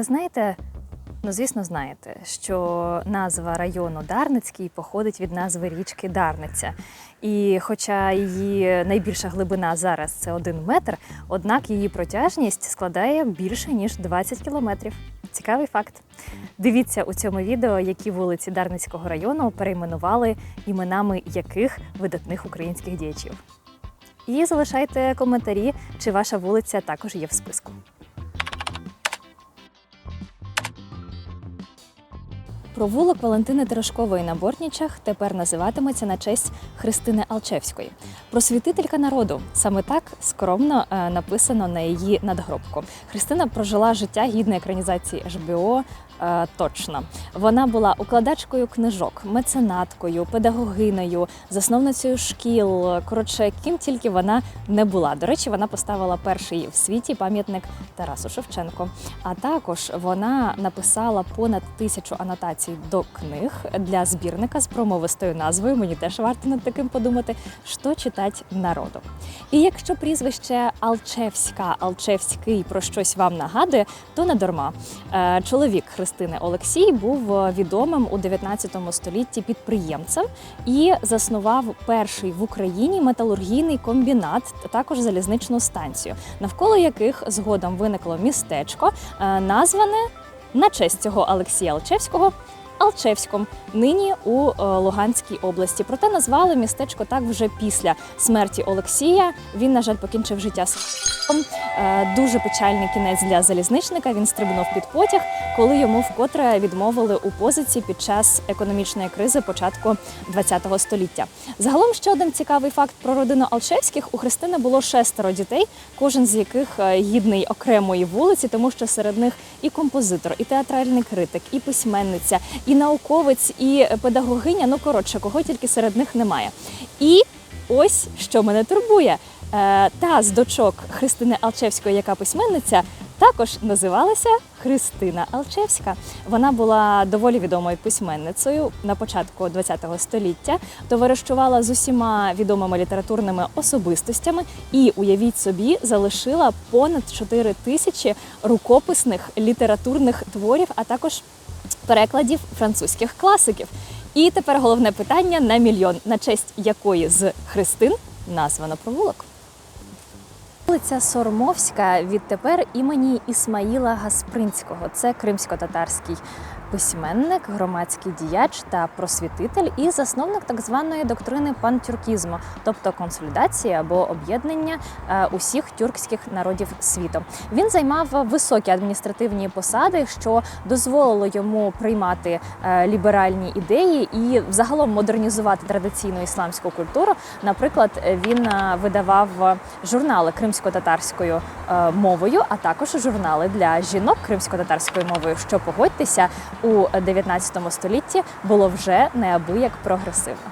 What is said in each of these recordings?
ви знаєте, ну звісно, знаєте, що назва району Дарницький походить від назви річки Дарниця. І хоча її найбільша глибина зараз це один метр, однак її протяжність складає більше ніж 20 кілометрів. Цікавий факт. Дивіться у цьому відео, які вулиці Дарницького району перейменували іменами яких видатних українських діячів. І залишайте коментарі, чи ваша вулиця також є в списку. Провулок Валентини Терешкової на Бортнічах тепер називатиметься на честь Христини Алчевської. Просвітителька народу. Саме так скромно е, написано на її надгробку. Христина прожила життя гідне екранізації HBO. е, Точно вона була укладачкою книжок, меценаткою, педагогинею, засновницею шкіл. Коротше, ким тільки вона не була. До речі, вона поставила перший в світі пам'ятник Тарасу Шевченко. А також вона написала понад тисячу анотацій до книг для збірника з промовистою назвою. Мені теж варто над таким подумати, що читать народу. І якщо прізвище Алчевська, Алчевський про щось вам нагадує, то не дарма. Е, Чоловік Христини Олексій був відомим у 19 столітті підприємцем і заснував перший в Україні металургійний комбінат, та також залізничну станцію, навколо яких згодом виникло містечко, е, назване на честь цього Олексія Алчевського. Алчевськом, нині у е, Луганській області. Проте назвали містечко так вже після смерті Олексія. Він, на жаль, покінчив життя Е, Дуже печальний кінець для залізничника. Він стрибнув під потяг, коли йому вкотре відмовили у позиції під час економічної кризи початку ХХ століття. Загалом ще один цікавий факт про родину Алчевських. У Христини було шестеро дітей, кожен з яких е, гідний окремої вулиці, тому що серед них і композитор, і театральний критик, і письменниця, і науковець, і педагогиня. Ну коротше, кого тільки серед них немає. І ось що мене турбує. Е, Та з дочок Христини Алчевської, яка письменниця, також називалася Христина Алчевська. Вона була доволі відомою письменницею на початку ХХ століття, товаришувала з усіма відомими літературними особистостями і, уявіть собі, залишила понад 4 тисячі рукописних літературних творів, а також перекладів французьких класиків. І тепер головне питання на мільйон, на честь якої з Христин названо провулок. Вулиця Сормовська відтепер імені Ісмаїла Гаспринського. Це кримсько-татарський письменник, громадський діяч та просвітитель і засновник так званої доктрини пантюркізму, тобто консолідації або об'єднання е, усіх тюркських народів світу. Він займав високі адміністративні посади, що дозволило йому приймати е, ліберальні ідеї і загалом модернізувати традиційну ісламську культуру. Наприклад, він е, видавав журнали кримсько-татарською мовою, а також журнали для жінок кримсько-татарською мовою, що погодьтеся у 19 столітті було вже неабияк прогресивно.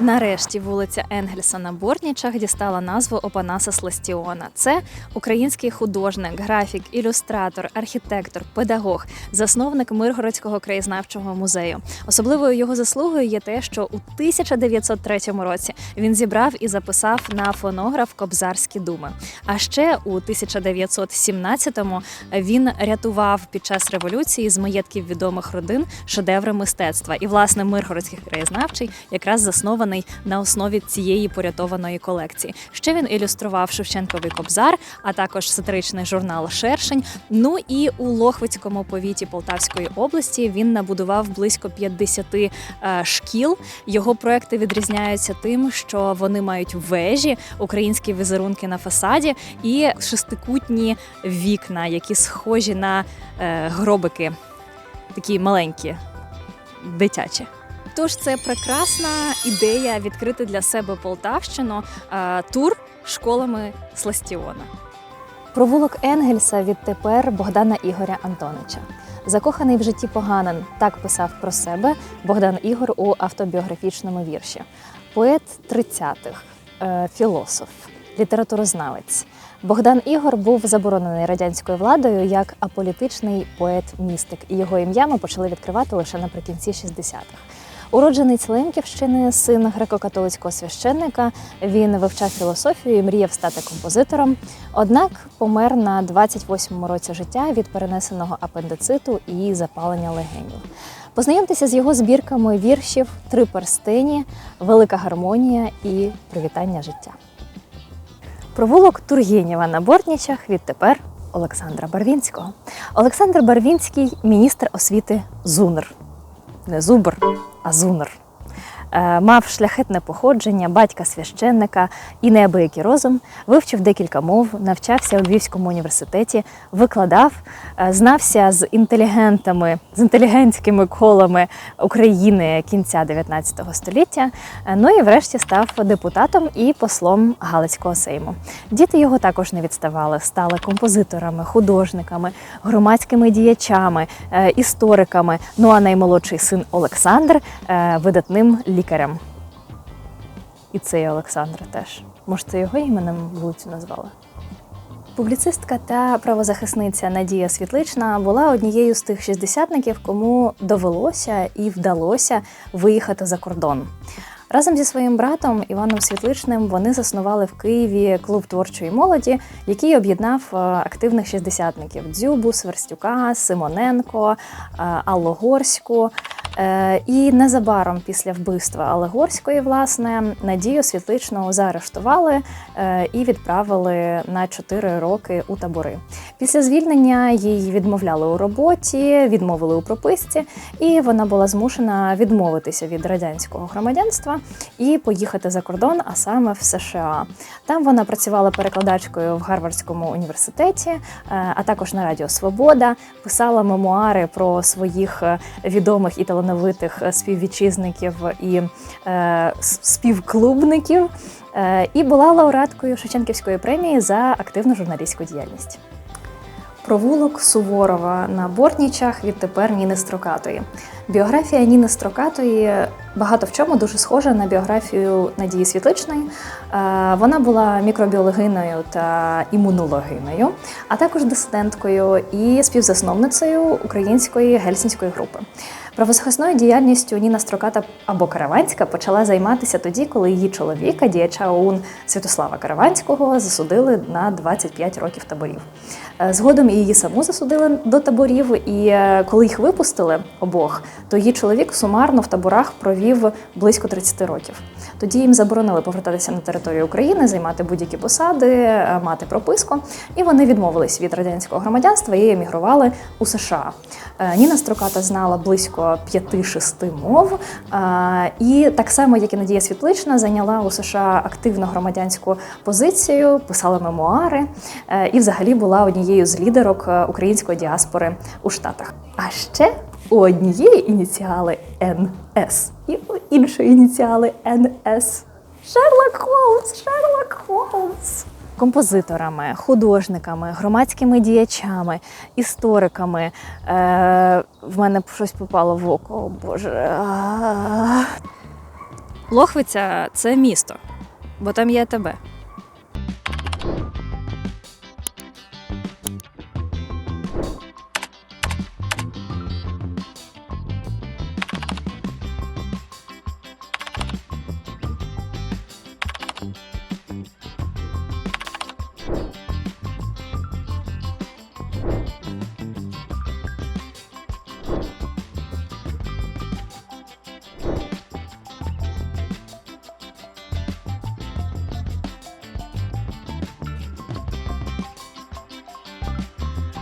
Нарешті вулиця Енгельса на Бортнічах дістала назву Опанаса Сластіона. Це український художник, графік, ілюстратор, архітектор, педагог, засновник Миргородського краєзнавчого музею. Особливою його заслугою є те, що у 1903 році він зібрав і записав на фонограф Кобзарські думи. А ще у 1917-му він рятував під час революції з маєтків відомих родин шедеври мистецтва. І власне Миргородський краєзнавчий якраз заснований на основі цієї порятованої колекції. Ще він ілюстрував Шевченковий кобзар, а також сатиричний журнал Шершень. Ну і у Лохвицькому повіті Полтавської області він набудував близько 50 е, шкіл. Його проекти відрізняються тим, що вони мають вежі, українські візерунки на фасаді і шестикутні вікна, які схожі на е, гробики, такі маленькі, дитячі. Тож це прекрасна ідея відкрити для себе Полтавщину е, тур школами Сластіона. Провулок Енгельса відтепер Богдана Ігоря Антонича. Закоханий в житті поганин так писав про себе Богдан Ігор у автобіографічному вірші. Поет 30-х, е, філософ, літературознавець. Богдан Ігор був заборонений радянською владою як аполітичний поет-містик, і його ім'я ми почали відкривати лише наприкінці 60-х. Уродженець Лемківщини, син греко-католицького священника. Він вивчав філософію і мріяв стати композитором. Однак помер на 28-му році життя від перенесеного апендициту і запалення легенів. Познайомтеся з його збірками віршів Три перстені, Велика гармонія і Привітання життя. Провулок Тургенєва на Бортнічах відтепер Олександра Барвінського. Олександр Барвінський міністр освіти ЗУНР. Не Зубр, а ЗУНР. Е, Мав шляхетне походження, батька священника і неабиякий розум, вивчив декілька мов, навчався у Львівському університеті, викладав, е, знався з інтелігентами, з інтелігентськими колами України кінця 19 століття. Е, Ну і врешті став депутатом і послом Галицького сейму. Діти його також не відставали, стали композиторами, художниками, громадськими діячами, е, істориками. Ну а наймолодший син Олександр е, видатним. І цей Олександр теж. Може, це його іменем вулицю назвали? Публіцистка та правозахисниця Надія Світлична була однією з тих шістдесятників, кому довелося і вдалося виїхати за кордон. Разом зі своїм братом Іваном Світличним вони заснували в Києві клуб творчої молоді, який об'єднав е, активних шістдесятників Дзюбу, Сверстюка, Симоненко, е, Аллу Горську. Е, І незабаром після вбивства Алегорської, власне, Надію Світличну заарештували е, і відправили на 4 роки у табори. Після звільнення їй відмовляли у роботі, відмовили у прописці, і вона була змушена відмовитися від радянського громадянства і поїхати за кордон, а саме в США. Там вона працювала перекладачкою в Гарвардському університеті, е, а також на Радіо Свобода, писала мемуари про своїх е, відомих і талановитих е, співвітчизників і співклубників, і була лауреаткою Шевченківської премії за активну журналістську діяльність. Провулок Суворова на Бортнічах відтепер Ніни Строкатої. Біографія Ніни Строкатої багато в чому дуже схожа на біографію Надії Світличної. Е, Вона була мікробіологиною та імунологиною, а також дисиденткою і співзасновницею української гельсінської групи. Правозахисною діяльністю Ніна Строката або Караванська почала займатися тоді, коли її чоловіка, діяча ОУН Святослава Караванського, засудили на 25 років таборів. Е, Згодом її саму засудили до таборів, і е, коли їх випустили обох, то її чоловік сумарно в таборах провів близько 30 років. Тоді їм заборонили повертатися на територію України, займати будь-які посади, е, мати прописку, і вони відмовились від радянського громадянства і емігрували у США. Е, Ніна Строката знала близько 5-6 мов, е, і так само, як і Надія Світлична, зайняла у США активну громадянську позицію, писала мемуари і взагалі була однією з лідерок української діаспори у Штатах. А ще у однієї ініціали НС і у іншої ініціали НС. Шерлок Холмс, Шерлок Холмс. Композиторами, художниками, громадськими діячами, істориками. Е, в мене щось попало в око, о Боже. Лохвиця це місто, бо там є тебе.